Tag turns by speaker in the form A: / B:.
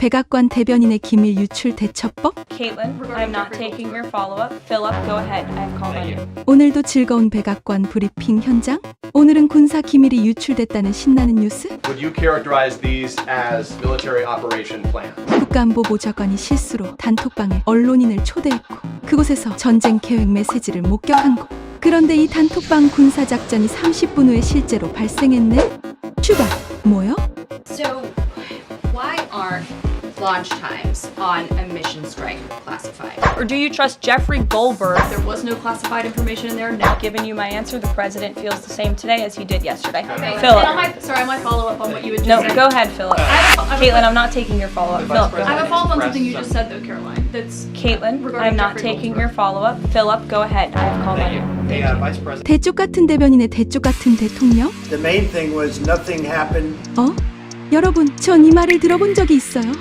A: 백악관 대변인의 기밀 유출 대처법?
B: Caitlin, I'm not taking your follow-up. Philip, go ahead. I have called on you.
A: 오늘도 즐거운 백악관 브리핑 현장? 오늘은 군사 기밀이 유출됐다는 신나는 뉴스?
C: Would you characterize these as military operation plans?
A: 국가안보 보좌관이 실수로 단톡방에 언론인을 초대했고 그곳에서 전쟁 계획 메시지를 목격한 거. 그런데 이 단톡방 군사 작전이 30분 후에 실제로 발생했네? 출발. 뭐요?
D: So, why aren't launch times on a mission strike classified?
B: Or do you trust Jeffrey Goldberg?
D: There was no classified information in there. Now,
B: I've given you my answer. The president feels the same today as he did yesterday.
D: okay.
B: Philip.
D: And on my, sorry, on my follow up on what you had just
B: No,
D: said.
B: go ahead, Philip.
D: I have a- I have a-
B: Caitlin, I'm not taking your follow-up. Philip, go
D: I have
B: ahead.
D: a follow up on something you just said though, Caroline. That's
B: Caitlin,
D: regarding
B: I'm not
D: Jeffrey
B: taking
D: Goldberg.
B: your follow-up. Philip, go ahead. I have called on you.
E: Hey, uh, Vice President.
A: 대쪽 같은 대변인의 대쪽 같은 대통령?
E: The main thing was nothing happened
A: 어? 여러분, 전 이 말을 들어본 적이 있어요.